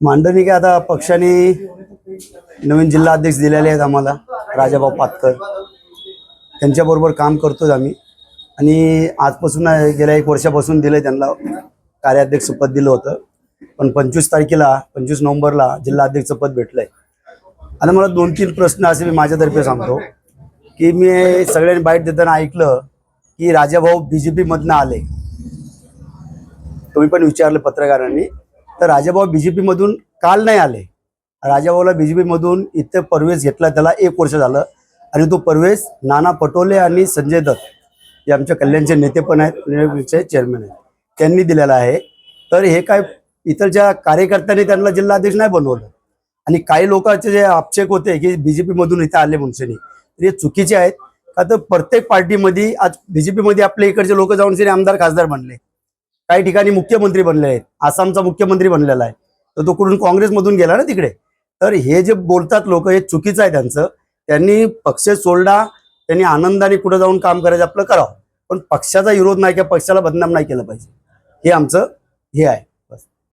मांडणी काय आता पक्षाने नवीन जिल्हा अध्यक्ष दिलेले आहेत आम्हाला राजाभाऊ पातकर. त्यांच्याबरोबर काम करतोच आम्ही. आणि आजपासून गेल्या एक वर्षापासून दिलं त्यांना कार्याध्यक्ष पद दिलं होतं. पण पंचवीस तारखेला पंचवीस नोव्हेंबरला जिल्हा अध्यक्ष पद भेटलंय. आता मला दोन तीन प्रश्न असे मी माझ्यातर्फे सांगतो की मी सगळ्यांनी बाईट देताना ऐकलं की राजाभाऊ बी जे पीमधनं आले. तुम्ही पण विचारलं पत्रकारांनी. तर राजाभाऊ बीजेपी मधून काल नाही आले. राजाभाऊला बीजेपी मधून इथं परवेश घेतला त्याला एक वर्ष झालं. आणि तो परवेश नाना पटोले आणि संजय दत्त हे आमच्या कल्याणचे नेते पण आहेत चेअरमॅन आहेत. त्यांनी दिलेला आहे. तर हे काय इतरच्या कार्यकर्त्यांनी त्यांना जिल्हाध्यक्ष नाही बनवलं. आणि काही लोकांचे जे आक्षेप होते की बीजेपी मधून इथे आले मनसेने तर हे चुकीचे आहेत. का तर प्रत्येक पार्टीमध्ये आज बीजेपी मध्ये आपल्या इकडचे लोक जाऊन आमदार खासदार बनले. काही ठिकाणी मुख्यमंत्री बनले आहेत. आसामचा मुख्यमंत्री बनलेला आहे. तर तो कुठून काँग्रेसमधून गेला ना तिकडे. तर हे जे बोलतात लोक हे चुकीचं आहे त्यांचं. त्यांनी पक्ष सोडला त्यांनी आनंदाने कुठं जाऊन काम करायचं आपलं करावं. पण पक्षाचा विरोध नाही किंवा पक्षाला बदनाम नाही केलं पाहिजे. हे आमचं हे आहे.